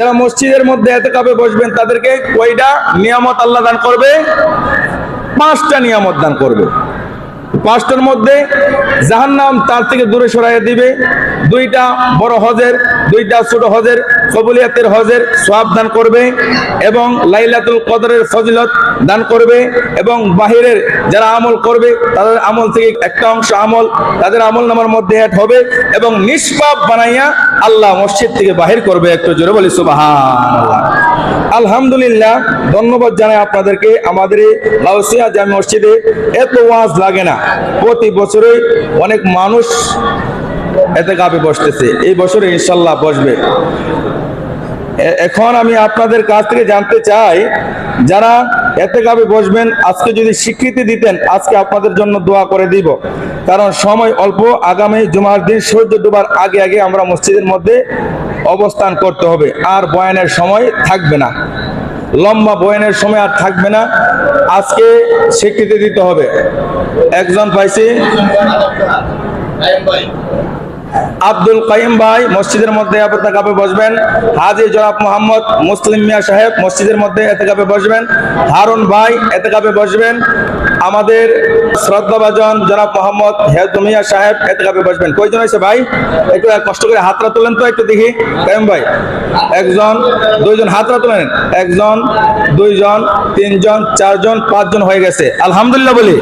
যারা মসজিদের মধ্যে এত কাপে বসবেন, তাদেরকে কয়টা নিয়ামত আল্লাহ দান করবে? পাঁচটা নিয়ামত দান করবে। পাঁচটার মধ্যে জাহান্নাম তার থেকে দূরে সরাইয়া দিবে। দুইটা বড় হজের, দুইটা ছোট হজের কবুলিয়াতের হজের সওয়াব দান করবে এবং লাইলাতুল কদরের ফজিলত দান করবে এবং বাহিরের যারা আমল করবে, তাদের আমল থেকে একটা অংশ আমল, তাদের আমল নামার মধ্যে অ্যাড হবে এবং নিষ্পাপ বানাইয়া আল্লাহ মসজিদ থেকে বাহির করবে একটু জোরে বলি, সুবহানাল্লাহ। আলহামদুলিল্লাহ, ধন্যবাদ জানাই আপনাদেরকে। আমাদের লাউসিয়া জামি মসজিদে এত ওয়াজ লাগে না। প্রতি বছরই অনেক মানুষ এতে গাবে বসতেছে। এই বছরে ইনশাল্লাহ বসবে। এখন আমি আপনাদের কাছ থেকে জানতে চাই, যারা এতে কাবে বসবেন, আজকে যদি স্বীকৃতি দিতেন, আজকে আপনাদের জন্য দোয়া করে দিব। কারণ সময় অল্প, আগামী জুমার দিন সূর্য ডুবার আগে আগে আমরা মসজিদের মধ্যে অবস্থান করতে হবে। আর বয়ানের সময় থাকবে না। লম্বা বয়ানের সময় আর থাকবে না। আজকে স্বীকৃতি দিতে হবে। একজন পাইছি? আব্দুল কাইম ভাই, মসজিদের মধ্যে আপনার কাপে বসবেন। হাজি জনাব মোহাম্মদ মুসলিম মিয়া সাহেব, মসজিদের মধ্যে এতে কাপে বসবেন। হারুন ভাই এতে কাপে বসবেন। আমাদের শ্রদ্ধাভাজন জনাব মোহাম্মদ হেদু মিয়া সাহেব এতে কাপে বসবেন। কয়জন হয়েছে ভাই? একটু কষ্ট করে হাতরা তোলেন তো একটু দেখি। কাইম ভাই, একজন, দুইজন হাতরা তোলেন। একজন, দুইজন, তিনজন, চারজন, পাঁচজন হয়ে গেছে। আলহামদুলিল্লাহ বলি।